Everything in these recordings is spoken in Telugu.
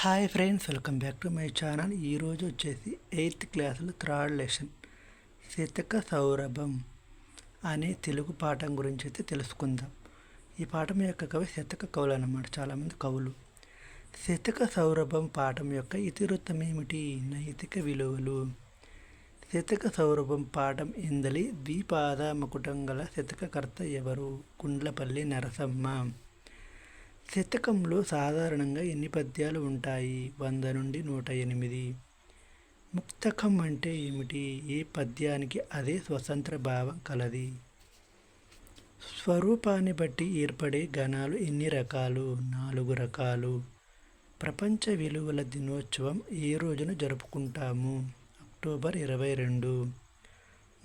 Hi friends welcome back to my channel. ఈరోజు వచ్చేసి ఎయిత్ క్లాసులో థర్డ్ లెసన్. శతక సౌరభం అనే తెలుగు పాఠం గురించి అయితే తెలుసుకుందాం. ఈ పాఠం యొక్క కవి శతక కవులు అన్నమాట చాలామంది కవులు. శతక సౌరభం పాఠం యొక్క ఇతివృత్తం ఏమిటి? నైతిక విలువలు. శతక సౌరభం పాఠం ఇందలి ద్విపాద ముకుటం గల శతకకర్త ఎవరు? కుండ్లపల్లి నరసమ్మ. శతకంలో సాధారణంగా ఎన్ని పద్యాలు ఉంటాయి? వంద నుండి నూట ఎనిమిది. ముక్తకం అంటే ఏమిటి? ఏ పద్యానికి అదే స్వతంత్ర భావం కలది? స్వరూపాన్ని బట్టి ఏర్పడే గణాలు ఎన్ని రకాలు? నాలుగు రకాలు. ప్రపంచ విలువల దినోత్సవం ఏ రోజున జరుపుకుంటాము? అక్టోబర్ ఇరవై రెండు.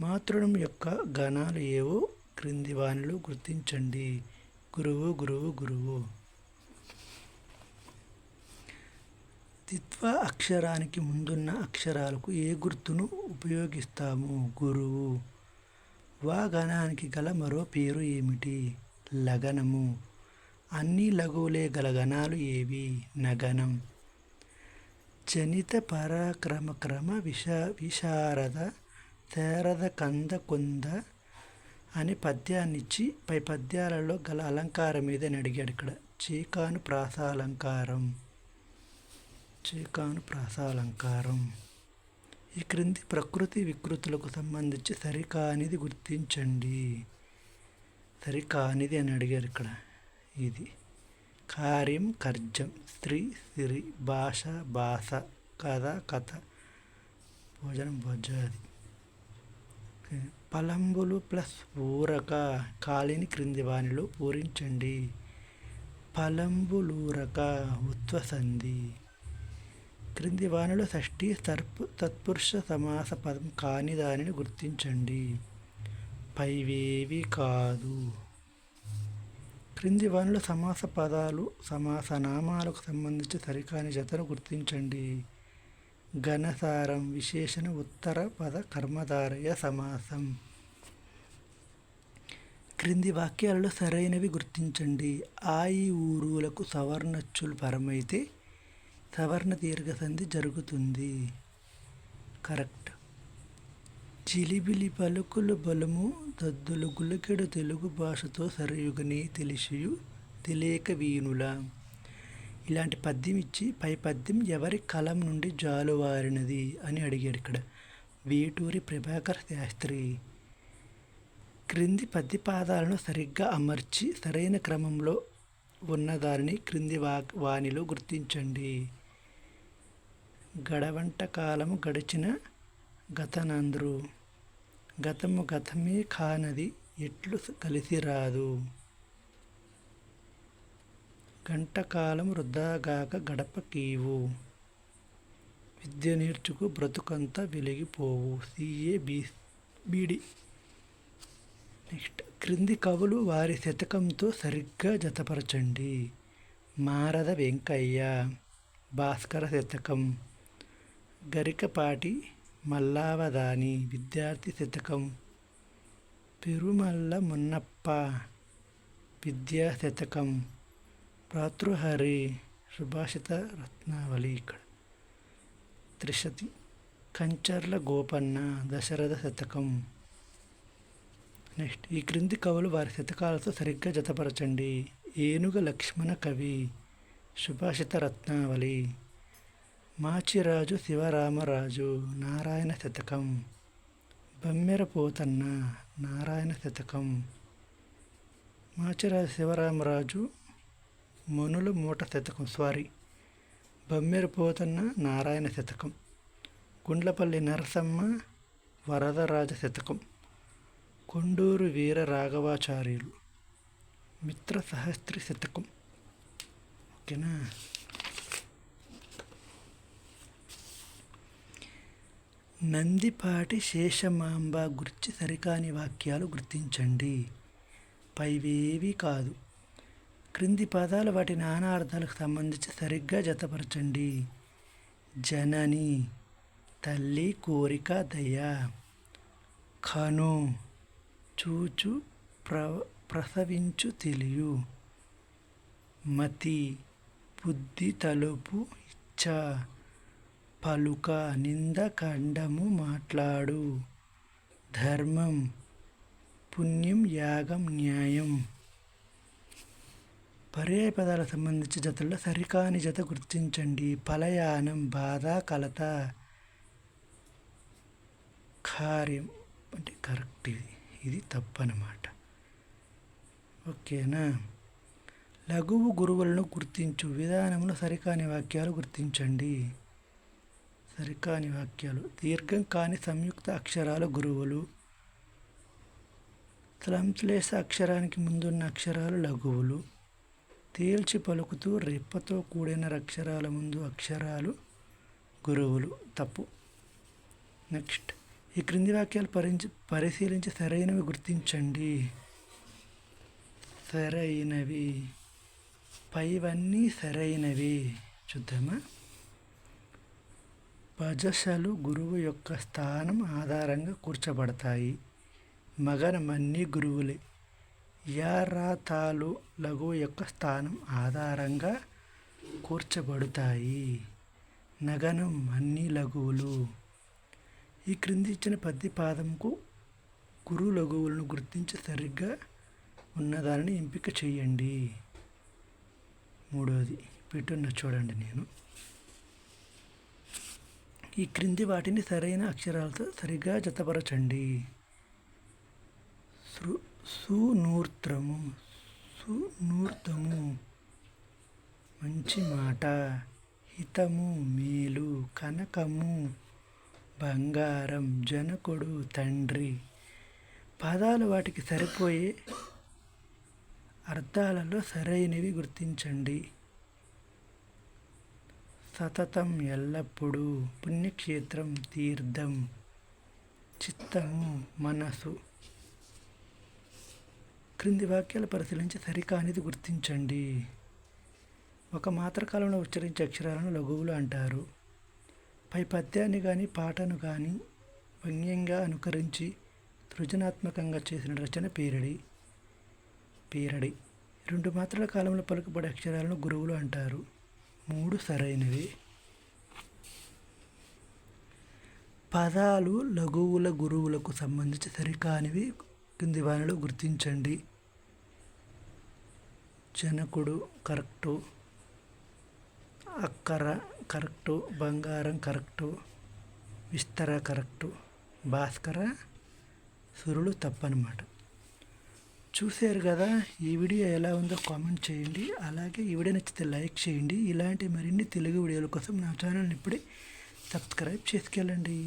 మాతృడం యొక్క గణాలు ఏవో? క్రింది వానిలో గుర్తించండి. గురువు గురువు గురువు. త్వ అక్షరానికి ముందున్న అక్షరాలకు ఏ గుర్తును ఉపయోగిస్తాము గురువు? వా గణానికి గల మరో పేరు ఏమిటి? లగనము. అన్ని లఘువులే గల గణాలు ఏవి? నగనం. జనిత పరాక్రమ క్రమ విష విశారద శారద కంద కొంద అనే పద్యాన్నిచ్చి పై పద్యాలలో గల అలంకారం మీద అడిగాడు ఇక్కడ. చీకాను ప్రాసాలంకారం. ప్రాసాలంకారం. ఈ క్రింది ప్రకృతి వికృతులకు సంబంధించి సరికానిది గుర్తించండి. సరికానిది అని అడిగారు ఇక్కడ. ఇది కార్యం కర్జం స్త్రీ స్త్రీ భాష భాష కథ కథ భోజనం భోజాది పలంబులు ప్లస్ ఊరక కాలిని క్రింది వానిలో పూరించండి. పలంబులూరక ఉత్వసంధి. క్రింది వానిలో షష్ఠి తర్పు తత్పురుష సమాస పదం కాని దానిని గుర్తించండి. పైవేవి కాదు. క్రింది వానిలో సమాస పదాలు సమాస నామాలకు సంబంధించి సరికాని జతను గుర్తించండి. ఘనసారం విశేషణ ఉత్తర పద కర్మధారయ సమాసం. క్రింది వాక్యాలలో సరైనవి గుర్తించండి. ఆయి ఊరులకు సవర్ణచ్చులు పరమైతే సవర్ణ దీర్ఘసంధి జరుగుతుంది. కరెక్ట్. చిలిబిలి పలుకులు బలము దద్దులు గులకెడు తెలుగు భాషతో సరియుగని తెలిసియు తెలియక వీనుల. ఇలాంటి పద్యం ఇచ్చి పై పద్యం ఎవరి కలం నుండి జాలువారినది అని అడిగాడు ఇక్కడ వేటూరి ప్రభాకర్ శాస్త్రి. క్రింది పద్య పాదాలను సరిగ్గా అమర్చి సరైన క్రమంలో ఉన్నదానిని క్రింది వా వానిలో గుర్తించండి. గడవంట కాలము గడిచిన గతనంద్రు. గతము గతమే కానది ఎట్లు కలిసి రాదు గంటకాలం వృధాగాక గడప కీవు విద్య నేర్చుకు బ్రతుకంతా వెలిగిపోవు. సిఏ బి బీడి. నెక్స్ట్ క్రింది కవులు వారి శతకంతో సరిగ్గా జతపరచండి. మారద వెంకయ్య భాస్కర శతకం. గరికపాటి మల్లావదాని విద్యార్థి శతకం. పెరుమల్ల మున్నప్ప విద్యా శతకం. భ్రాతృహరి సుభాషిత రత్నావళి ఇక్కడ. త్రిశతి కంచర్ల గోపన్న దశరథ శతకం. నెక్స్ట్ ఈ క్రింది కవులు వారి శతకాలతో సరిగ్గా జతపరచండి. ఏనుగ లక్ష్మణ కవి సుభాషిత రత్నావళి. మాచిరాజు శివరామరాజు నారాయణ శతకం. బమ్మెర పోతన్న నారాయణ శతకం. మాచిరాజు శివరామరాజు మనుల మూట శతకం. సారీ బమ్మెర పోతన్న నారాయణ శతకం. గుండ్లపల్లి నరసమ్మ వరదరాజ శతకం. కొండూరు వీర రాఘవాచార్యులు మిత్ర సహస్త్రి శతకం. ఓకేనా? నందిపాటి శేషమాంబ గురించి సరికాని వాక్యాలు గుర్తించండి. పైవేవి కాదు. క్రింది పదాలు వాటి నానార్థాలకు సంబంధించి సరిగ్గా జతపరచండి. జనని తల్లి కోరిక దయ. కను చూచు ప్ర ప్రసవించు తెలియు. మతి బుద్ధి తలుపు ఇచ్చ. పలుక నింద ఖండము మాట్లాడు. ధర్మం పుణ్యం యాగం న్యాయం. పర్యాయ పదాలకు సంబంధించి జతల్లో సరికాని జత గుర్తించండి. పలయానం బాధ కలత కార్యం. అంటే కరెక్ట్ ఇది. ఇది తప్పనమాట. ఓకేనా? లఘువు గురువులను గుర్తించు. విధానంలో సరికాని వాక్యాలు గుర్తించండి. సరికాని వాక్యాలు. దీర్ఘం కాని సంయుక్త అక్షరాల గురువులు. సంశ్లేష అక్షరానికి ముందున్న అక్షరాలు లఘువులు. తేల్చి పలుకుతూ రెప్పతో కూడిన అక్షరాల ముందు అక్షరాలు గురువులు. తప్పు. నెక్స్ట్. ఈ క్రింది వాక్యాలు పరించి పరిశీలించి సరైనవి గుర్తించండి. సరైనవి. పైవన్నీ సరైనవి. చూద్దామా? వజశలు గురువు యొక్క స్థానం ఆధారంగా కూర్చబడతాయి. మగనమన్నీ గురువులే. యారాతాలు లఘువు యొక్క స్థానం ఆధారంగా కూర్చబడతాయి. నగనం అన్ని లఘువులు. ఈ క్రింది ఇచ్చిన పద్య పాదంకు గురు లఘువులను గుర్తించి సరిగ్గా ఉన్నదానిని ఎంపిక చేయండి. మూడవది పెట్టున్న చూడండి నేను. ఈ క్రింది వాటిని సరైన అక్షరాలతో సరిగ్గా జతపరచండి. సునూర్త్రము సునూర్తము మంచి మాట హితము మేలు కనకము బంగారం జనకుడు తండ్రి పదాలు వాటికి సరిపోయే అర్థాలలో సరైనవి గుర్తించండి. సతతం ఎల్లప్పుడూ పుణ్యక్షేత్రం తీర్థం చిత్తము మనసు. క్రింది వాక్యాలు పరిశీలించి సరికానిది గుర్తించండి. ఒక మాత్రకాలంలో ఉచ్చరించే అక్షరాలను లఘువులు అంటారు. పై పద్యాన్ని కానీ పాటను కానీ వ్యంగ్యంగా అనుకరించి సృజనాత్మకంగా చేసిన రచన పేరడి. పేరడి. రెండు మాత్రల కాలంలో పలుకుబడే అక్షరాలను గురువులు అంటారు. మూడు సరైనవి. పదాలు లఘువుల గురువులకు సంబంధించి సరికానివి. కింది వానిలో గుర్తించండి. జనకుడు కరెక్టు. అక్కర కరెక్టు. బంగారం కరెక్టు. విస్తర కరెక్టు. భాస్కర సురులు తప్పనమాట. చూశారు కదా ఈ వీడియో ఎలా ఉందో కామెంట్ చేయండి. అలాగే ఈ వీడియో నచ్చితే లైక్ చేయండి. ఇలాంటి మరిన్ని తెలుగు వీడియోల కోసం నా ఛానల్ని ఇప్పుడే సబ్స్క్రైబ్ చేసుకెళ్ళండి.